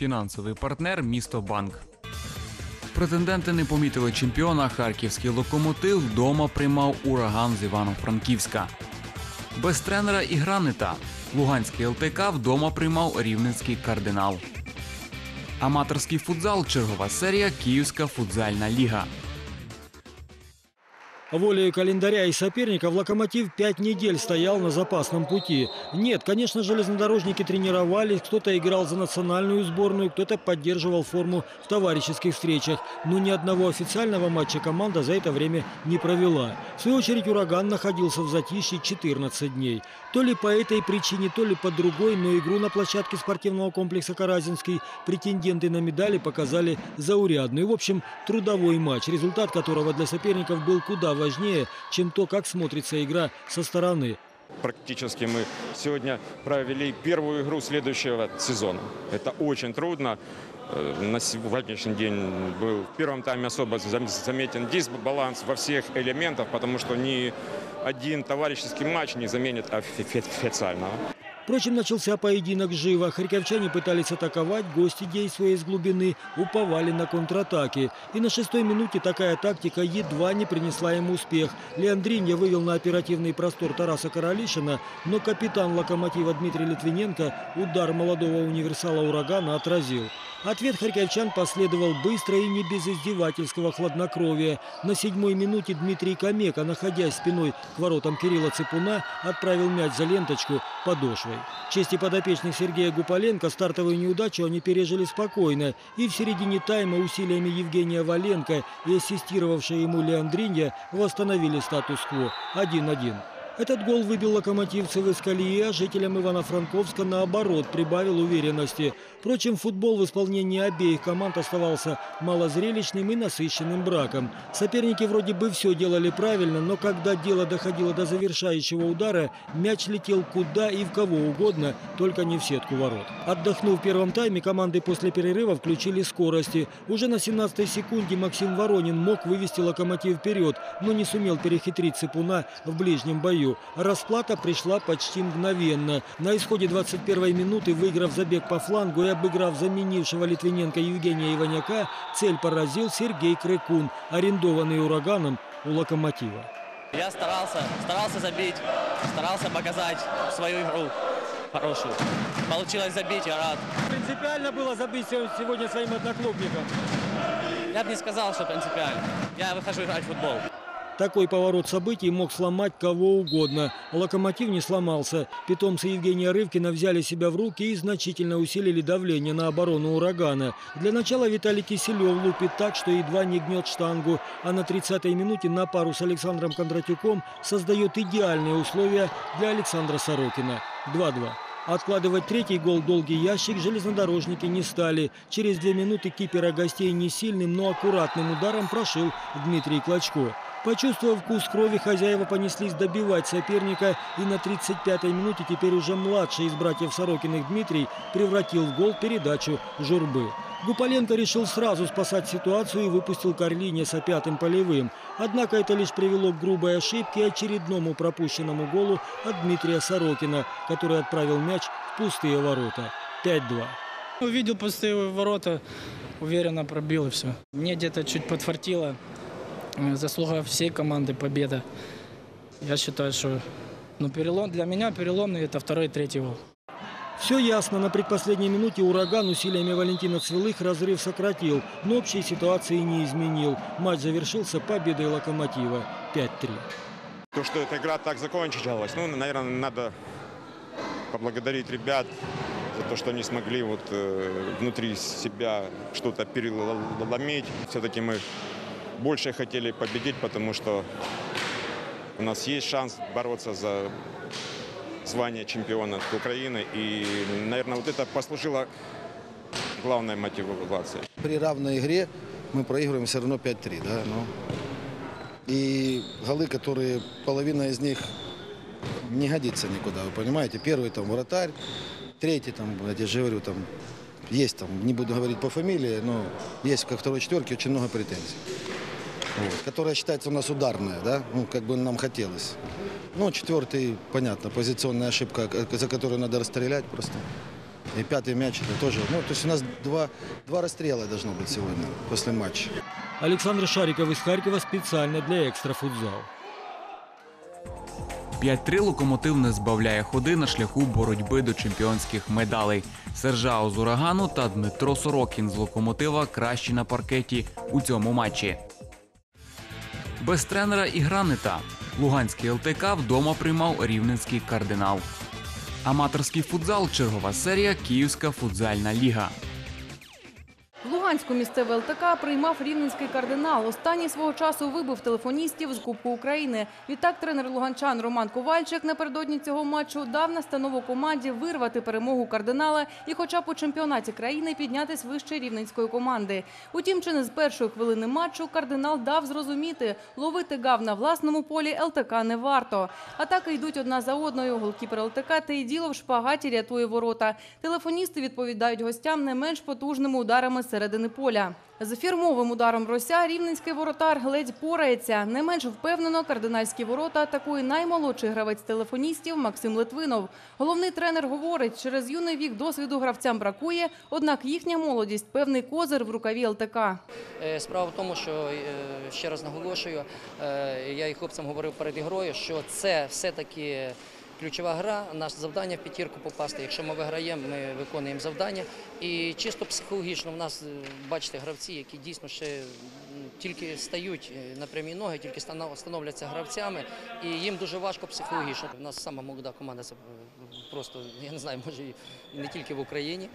Фінансовий партнер місто Банк. Претенденти не помітили чемпіона. Харківський локомотив вдома приймав ураган з Івано-Франківська. Без тренера і гра. Луганський ЛТК вдома приймав рівненський кардинал. Аматорський футзал чергова серія Київська футзальна ліга. Волею календаря и соперников «Локомотив» пять недель стоял на запасном пути. Нет, конечно, железнодорожники тренировались, кто-то играл за национальную сборную, кто-то поддерживал форму в товарищеских встречах. Но ни одного официального матча команда за это время не провела. В свою очередь «Ураган» находился в затишье 14 дней. То ли по этой причине, то ли по другой, но игру на площадке спортивного комплекса «Каразинский» претенденты на медали показали заурядную. В общем, трудовой матч, результат которого для соперников был куда важнее, чем то, как смотрится игра со стороны. Практически мы сегодня провели первую игру следующего сезона. Это очень трудно. Э, На сегодняшний день был в первом тайме особо зам- заметен дисбаланс во всех элементах, потому что ни один товарищеский матч не заменит офи- официального. Впрочем, начался поединок живо. Харьковчане пытались атаковать, гости, действуя из глубины, уповали на контратаки. И на шестой минуте такая тактика едва не принесла ему успех. Леандринья вывел на оперативный простор Тараса Каралишина, но капитан «Локомотива» Дмитрий Литвиненко удар молодого универсала «Урагана» отразил. Ответ харьковчан последовал быстро и не без издевательского хладнокровия. На седьмой минуте Дмитрий Камека, находясь спиной к воротам Кирилла Цыпуна, отправил мяч за ленточку подошвой. В чести подопечных Сергея Гуполенко стартовую неудачу они пережили спокойно. И в середине тайма усилиями Евгения Валенко и ассистировавшая ему Леандринья восстановили статус-кво 1-1. Этот гол выбил локомотивцев из колеи, а жителям Ивано-Франковска наоборот прибавил уверенности. Впрочем, футбол в исполнении обеих команд оставался малозрелищным и насыщенным браком. Соперники вроде бы все делали правильно, но когда дело доходило до завершающего удара, мяч летел куда и в кого угодно, только не в сетку ворот. Отдохнув в первом тайме, команды после перерыва включили скорости. Уже на 17-й секунде Максим Воронин мог вывести локомотив вперед, но не сумел перехитрить Цыпуна в ближнем бою. Расплата пришла почти мгновенно. На исходе 21-й минуты, выиграв забег по флангу и обыграв заменившего Литвиненко Евгения Иваняка, цель поразил Сергей Крыкун, арендованный ураганом у локомотива. Я старался, старался забить, старался показать свою игру хорошую. Получилось забить, я рад. Принципиально было забыть сегодня своим одноклубникам. Я бы не сказал, что принципиально. Я выхожу играть в футбол. Такой поворот событий мог сломать кого угодно. Локомотив не сломался. Питомцы Евгения Рывкина взяли себя в руки и значительно усилили давление на оборону «Урагана». Для начала Виталий Киселев лупит так, что едва не гнет штангу, а на 30-й минуте на пару с Александром Кондратюком создает идеальные условия для Александра Сорокина. 2-2. Откладывать третий гол долгий ящик железнодорожники не стали. Через две минуты кипера гостей не сильным, но аккуратным ударом прошил Дмитрий Клочко. Почувствовав вкус крови, хозяева понеслись добивать соперника, и на 35-й минуте теперь уже младший из братьев Сорокиных Дмитрий превратил в гол передачу Журбы. Гуполенко решил сразу спасать ситуацию и выпустил Карлинеса пятым полевым. Однако это лишь привело к грубой ошибке и очередному пропущенному голу от Дмитрия Сорокина, который отправил мяч в пустые ворота. 5-2. Увидел пустые ворота, уверенно пробил и все. Мне где-то чуть подфартило. Э, Заслуга всей команды победа. Я считаю, что ну, перелом, для меня переломный это второй и третий гол. Все ясно. На предпоследней минуте «Ураган» усилиями Валентина Цвелых разрыв сократил, но общей ситуации не изменил. Матч завершился победой «Локомотива» 5-3. То, что эта игра так закончилась, ну, наверное, надо поблагодарить ребят за то, что они смогли вот э, внутри себя что-то переломить. Все-таки мы больше хотели победить, потому что у нас есть шанс бороться за звание чемпиона Украины. И, наверное, вот это послужило главной мотивацией. При равной игре мы проигрываем все равно 5-3. Да? Ну. И голы, которые половина из них не годится никуда, вы понимаете. Первый там вратарь, третий там, я же говорю, там есть там, не буду говорить по фамилии, но есть ко второй четверке очень много претензий. Вот, которая считается у нас ударная, да, ну, как бы нам хотелось. Ну, четвертый, понятно, позиционная ошибка, за которую надо расстрелять просто. И пятый мяч это тоже. Ну, то есть у нас два, два расстрела должно быть сегодня после матча. Александр Шариков из Харькова специально для экстрафутзал. 5-3 локомотив не збавляє ходи на шляху боротьби до чемпіонських медалей. Сержао з урагану та Дмитро Сорокін з локомотива кращі на паркеті у цьому матчі. Без тренера і гра не та. Луганський ЛТК вдома приймав рівненський кардинал. Аматорський футзал чергова серія Київська футзальна ліга. Луганську місцеве ЛТК приймав рівненський кардинал. Останній свого часу вибив телефоністів з Кубку України. Відтак тренер луганчан Роман Ковальчик напередодні цього матчу дав настанову команді вирвати перемогу кардинала і, хоча б у чемпіонаті країни, піднятись вище рівненської команди. Утім, чи не з першої хвилини матчу кардинал дав зрозуміти, ловити гав на власному полі ЛТК не варто. Атаки йдуть одна за одною. Голкіпер ЛТК та й діло в шпагаті рятує ворота. Телефоністи відповідають гостям не менш потужними ударами середини поля. З фірмовим ударом Рося рівненський воротар ледь порається. Не менш впевнено кардинальські ворота атакує наймолодший гравець телефоністів Максим Литвинов. Головний тренер говорить, через юний вік досвіду гравцям бракує, однак їхня молодість певний козир в рукаві ЛТК. Е, Справа в тому, що е, ще раз наголошую, е, я і хлопцям говорив перед ігрою, що це все-таки ключова гра. Наше завдання в п'ятірку попасти. Якщо ми виграємо, ми виконуємо завдання. І чисто психологічно в нас, е, бачите, гравці, які дійсно ще тільки стають е, на прямі ноги, тільки становляться гравцями, і їм дуже важко психологічно. У нас сама молода команда, це е, просто я не знаю, може не тільки в Україні.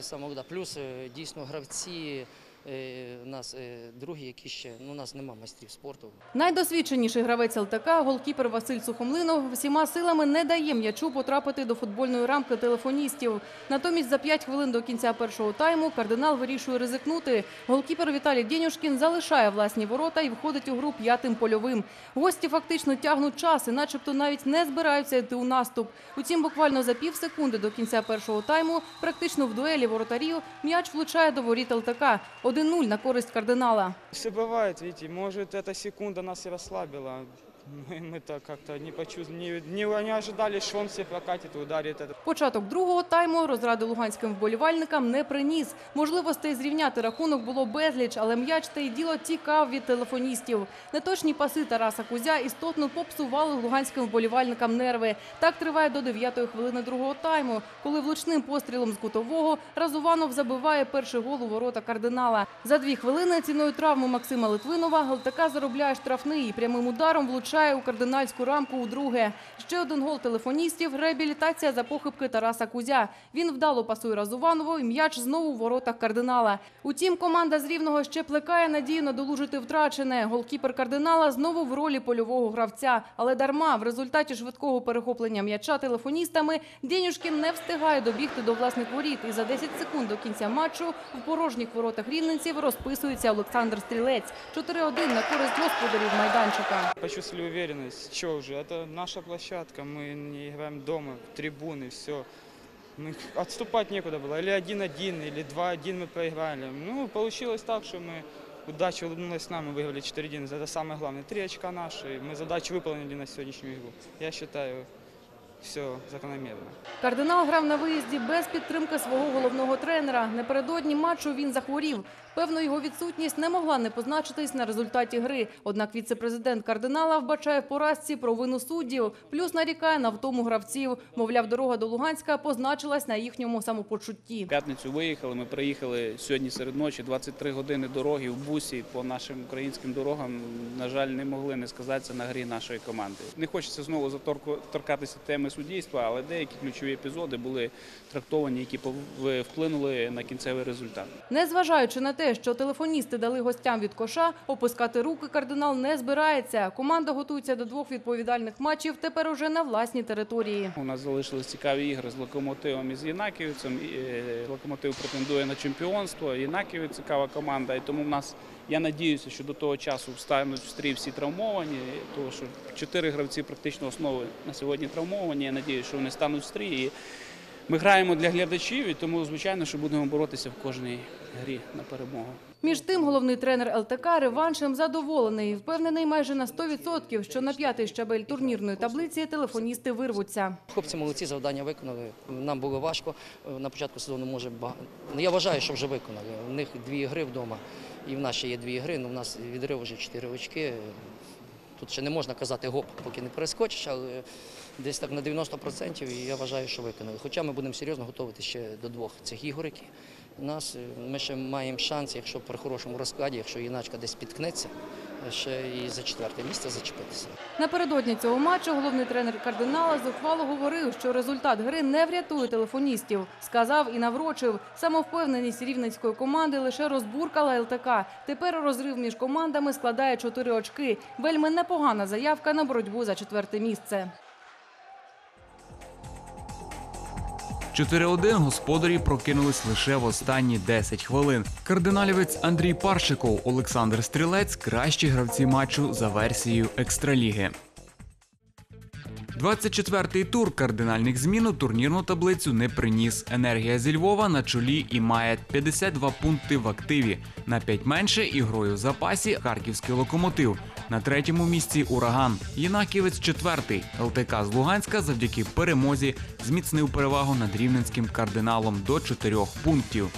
Сама молода. Плюс дійсно гравці. Е, У нас е, другі, які ще ну у нас нема майстрів спорту. Найдосвідченіший гравець ЛТК, голкіпер Василь Сухомлинов, всіма силами не дає м'ячу потрапити до футбольної рамки телефоністів. Натомість за 5 хвилин до кінця першого тайму кардинал вирішує ризикнути. Голкіпер Віталій Дєнюшкін залишає власні ворота і входить у гру п'ятим польовим. Гості фактично тягнуть час і начебто навіть не збираються йти у наступ. Утім, буквально за пів секунди до кінця першого тайму, практично в дуелі воротарів, м'яч влучає до воріт ЛТК. 1-0 на користь кардинала. Все бывает, видите, может эта секунда нас и расслабила. Мы, мы-то как-то не почувствовали, не, не, не ожидали, что он все прокатит и ударит этот. Початок другого тайму розради луганським вболівальникам не приніс. Можливостей зрівняти рахунок було безліч, але м'яч та й діло тікав від телефоністів. Неточні паси Тараса Кузя істотно попсували луганським вболівальникам нерви. Так триває до 9-ї хвилини другого тайму, коли влучним пострілом з кутового Разуванов забиває перший гол у ворота кардинала. За дві хвилини ціною травми Максима Литвинова ЛТК заробляє штрафний і прямим ударом влучає у кардинальську рамку у друге. Ще один гол телефоністів – реабілітація за похибки Тараса Кузя. Він вдало пасує Разуванову і м'яч знову у воротах кардинала. Утім, команда з Рівного ще плекає надію надолужити втрачене. Голкіпер кардинала знову в ролі польового гравця. Але дарма, в результаті швидкого перехоплення м'яча телефоністами Денюшкін не встигає добігти до власних воріт. І за 10 секунд до кінця матчу в порожніх воротах рівненців розписується Олександр Стрілець. 4-1 на користь господарів майданчика Почувствовали уверенность, что уже, это наша площадка, мы не играем дома, трибуны, все. Мы, отступать некуда было, или 1-1, или 2-1 мы проиграли. Ну, получилось так, что мы, удача улыбнулась нам, мы выиграли 4-1, это самое главное. Три очка наши, мы задачу выполнили на сегодняшнюю игру. Я считаю, все закономерно. Кардинал грав на виїзді без підтримки свого головного тренера. Напередодні матчу він захворів. Певно, його відсутність не могла не позначитись на результаті гри. Однак віце-президент кардинала вбачає в поразці провину суддів, плюс нарікає на втому гравців. Мовляв, дорога до Луганська позначилась на їхньому самопочутті. В п'ятницю виїхали. Ми приїхали сьогодні серед ночі, 23 години дороги в бусі по нашим українським дорогам. На жаль, не могли не сказатися на грі нашої команди. Не хочеться знову заторку- торкатися суддівства, але деякі ключові епізоди були трактовані, які вплинули на кінцевий результат. Незважаючи на те, що телефоністи дали гостям від коша, опускати руки кардинал не збирається. Команда готується до двох відповідальних матчів тепер уже на власній території. У нас залишились цікаві ігри з локомотивом і з Єнаківцем. Е, Локомотив претендує на чемпіонство. Єнаківець цікава команда. І тому в нас я надіюся, що до того часу встануть в стрій всі травмовані. Тому що чотири гравці практично основи на сьогодні травмовані. Я надіюся, що вони стануть в стрій. І Ми граємо для глядачів, і тому, звичайно, що будемо боротися в кожній грі на перемогу. Між тим, головний тренер ЛТК реваншем задоволений впевнений майже на 100%, що на п'ятий щабель турнірної таблиці телефоністи вирвуться. Хлопці молодці, завдання виконали. Нам було важко е, на початку сезону. Може ба- ну, я вважаю, що вже виконали. У них дві гри вдома, і в нас ще є дві гри. Ну, у нас відрив вже чотири очки. Тут ще не можна казати гоп, поки не перескочиш, але десь так на 90% і я вважаю, що виконали. Хоча ми будемо серйозно готувати ще до двох цих ігор, які нас. е, Ми ще маємо шанс, якщо при хорошому розкладі, якщо іначка десь підкнеться, ще і за четверте місце зачепитися. Напередодні цього матчу головний тренер кардинала зухвало говорив, що результат гри не врятує телефоністів. Сказав і наврочив. Самовпевненість рівненської команди лише розбуркала ЛТК. Тепер розрив між командами складає 4 очки. Вельми непогана заявка на боротьбу за четверте місце. 4-1 господарі прокинулись лише в останні 10 хвилин. Кардиналівець Андрій Паршиков, Олександр Стрілець кращі гравці матчу за версією Екстраліги. 24-й тур кардинальних змін у турнірну таблицю не приніс. Енергія зі Львова на чолі і має 52 пункти в активі. На 5 менше ігрою в запасі харківський локомотив. На третьому місці ураган. Єнаківець четвертий. ЛТК з Луганська завдяки перемозі зміцнив перевагу над рівненським кардиналом до 4 пунктів.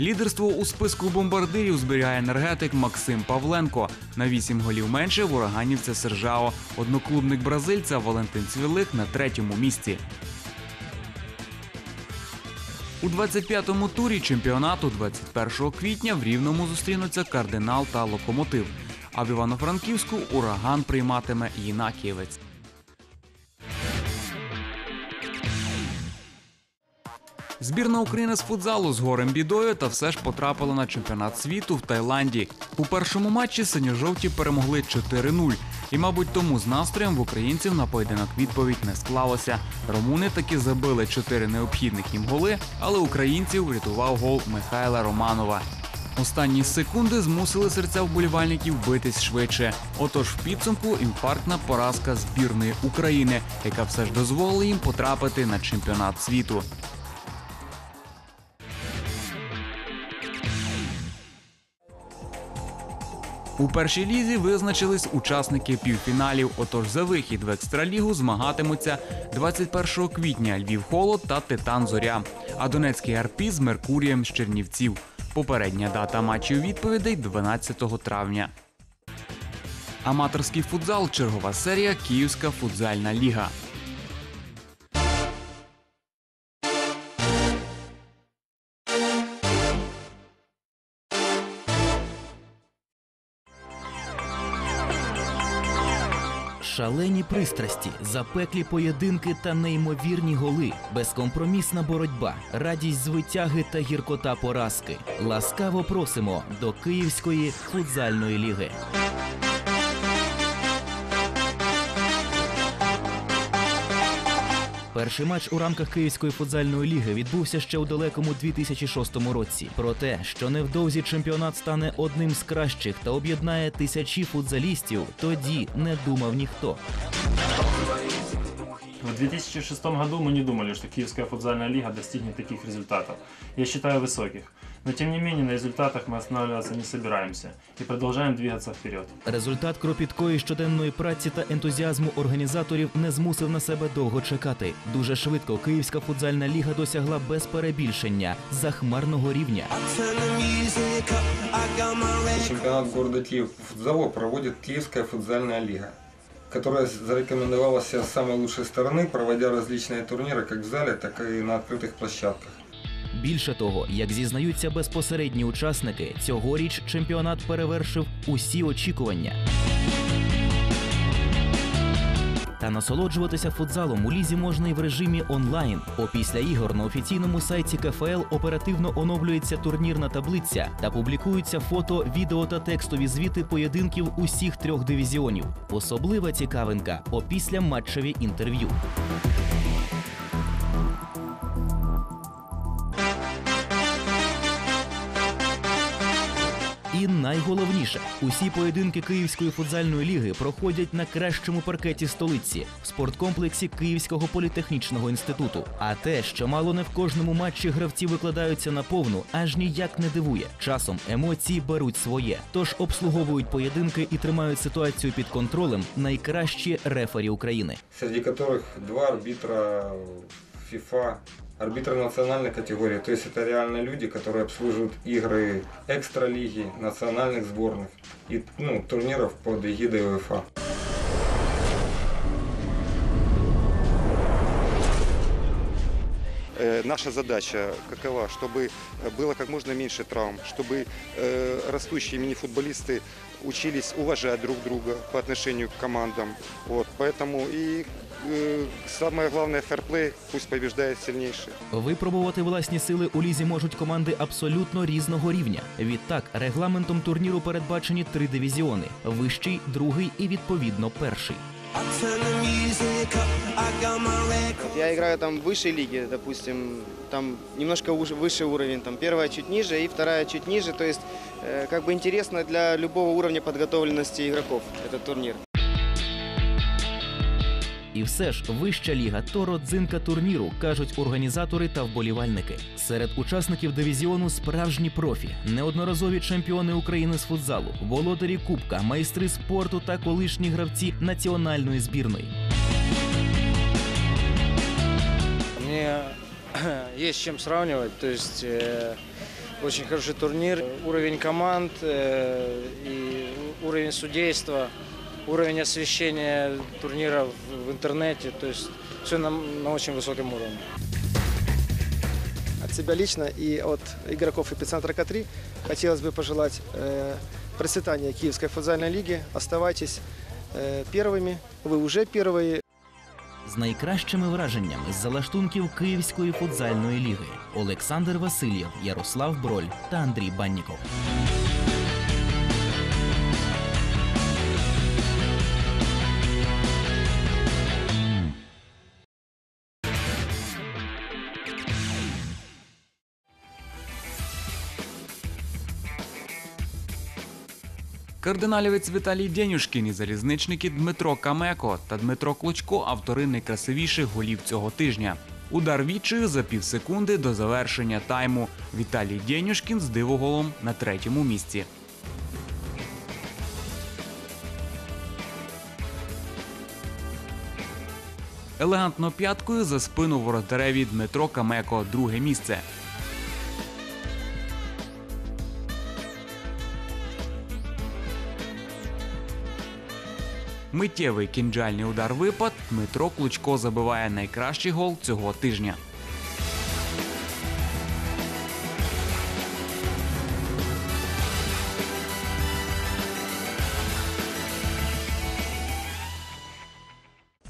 Лідерство у списку бомбардирів зберігає енергетик Максим Павленко. На 8 голів менше в ураганівця Сержао. Одноклубник бразильця Валентин Цвілик на третьому місці. У 25-му турі чемпіонату 21 квітня в Рівному зустрінуться кардинал та локомотив. А в Івано-Франківську ураган прийматиме Єнакієвець. Збірна України з футзалу з горем бідою та все ж потрапила на чемпіонат світу в Таїланді. У першому матчі синьо-жовті перемогли 4-0. І, мабуть, тому з настроєм в українців на поєдинок відповідь не склалося. Румуни таки забили чотири необхідних їм голи, але українців врятував гол Михайла Романова. Останні секунди змусили серця вболівальників битись швидше. Отож, в підсумку інфарктна поразка збірної України, яка все ж дозволила їм потрапити на чемпіонат світу. У першій лізі визначились учасники півфіналів. Отож, за вихід в екстралігу змагатимуться 21 квітня Львів Холод та Титан Зоря. А Донецький Арпі з Меркурієм з Чернівців. Попередня дата матчів відповідей 12 травня. Аматорський футзал. Чергова серія Київська футзальна ліга. Шалені пристрасті, запеклі поєдинки та неймовірні голи, безкомпромісна боротьба, радість звитяги та гіркота поразки. Ласкаво просимо до Київської футзальної ліги. Перший матч у рамках Київської футзальної ліги відбувся ще у далекому 2006 році. Про те, що невдовзі чемпіонат стане одним з кращих та об'єднає тисячі футзалістів, тоді не думав ніхто. В 2006 году мы не думали, что Киевская футзальная лига достигнет таких результатов. Я считаю высоких. Но тем не менее на результатах мы останавливаться не собираемся и продолжаем двигаться вперед. Результат кропіткої щоденної праці та ентузіазму організаторів не змусив на себе довго чекати. Дуже швидко Київська футзальна ліга досягла без перебільшення захмарного рівня. Чемпионат города Киев по футзалу проводит Киевская футзальная лига, которая зарекомендовала себя с самой лучшей стороны, проводя различные турниры как в зале, так и на открытых площадках. Більше того, як зізнаються безпосередні учасники, цьогоріч чемпіонат перевершив усі очікування. Та насолоджуватися футзалом у лізі можна і в режимі онлайн. Опісля ігор на офіційному сайті КФЛ оперативно оновлюється турнірна таблиця та публікуються фото, відео та текстові звіти поєдинків усіх трьох дивізіонів. Особлива цікавинка опісля матчеві інтерв'ю. Найголовніше: усі поєдинки Київської футзальної ліги проходять на кращому паркеті столиці в спорткомплексі Київського політехнічного інституту. А те, що мало не в кожному матчі гравці викладаються на повну, аж ніяк не дивує. Часом емоції беруть своє, тож обслуговують поєдинки і тримають ситуацію під контролем найкращі рефері України. среди которых два арбитра ФИФА, арбитры национальной категории. То есть это реально люди, которые обслуживают игры экстралиги, национальных сборных и ну, турниров под эгидой УЕФА. Э, Наша задача какова? Чтобы было как можно меньше травм, чтобы э, растущие мини-футболисты учились уважать друг друга по отношению к командам. Вот, поэтому и э, самое главное фэрплей, пусть побеждает сильнейший. Випробувати власні сили у лізі можуть команди абсолютно різного рівня. Відтак, регламентом турніру передбачені три дивізіони: вищий, другий і відповідно перший. Я играю там в высшей лиге, допустим, там немножко уж- выше уровень, там первая чуть ниже и вторая чуть ниже, то есть э, как бы интересно для любого уровня подготовленности игроков этот турнир. Все ж вища ліга то родзинка турніру, кажуть організатори та вболівальники. Серед учасників дивізіону справжні профі, неодноразові чемпіони України з футзалу, володарі кубка, майстри спорту та колишні гравці національної збірної. Мне есть с чем сравнивать. То есть э, очень хороший турнир, уровень команд и уровень судейства, уровень освещения турнира в, в интернете. То есть все на, на очень высоком уровне. от себя лично и от игроков эпицентра К3 хотелось бы пожелать э, процветания Киевской футзальной лиги. Оставайтесь э, первыми, вы уже первые. З найкращими враженнями з залаштунків Київської футзальної ліги Олександр Васильєв, Ярослав Броль та Андрій Банніков. Кардиналівець Віталій Денюшкін і залізничники Дмитро Камеко та Дмитро Клочко автори найкрасивіших голів цього тижня. Удар відчаю за півсекунди до завершення тайму. Віталій Денюшкін з дивоголом на третьому місці. Елегантно п'яткою за спину воротареві Дмитро Камеко друге місце. Миттєвий кінджальний удар випад Дмитро Клучко забиває найкращий гол цього тижня.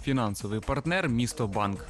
Фінансовий партнер місто Банк.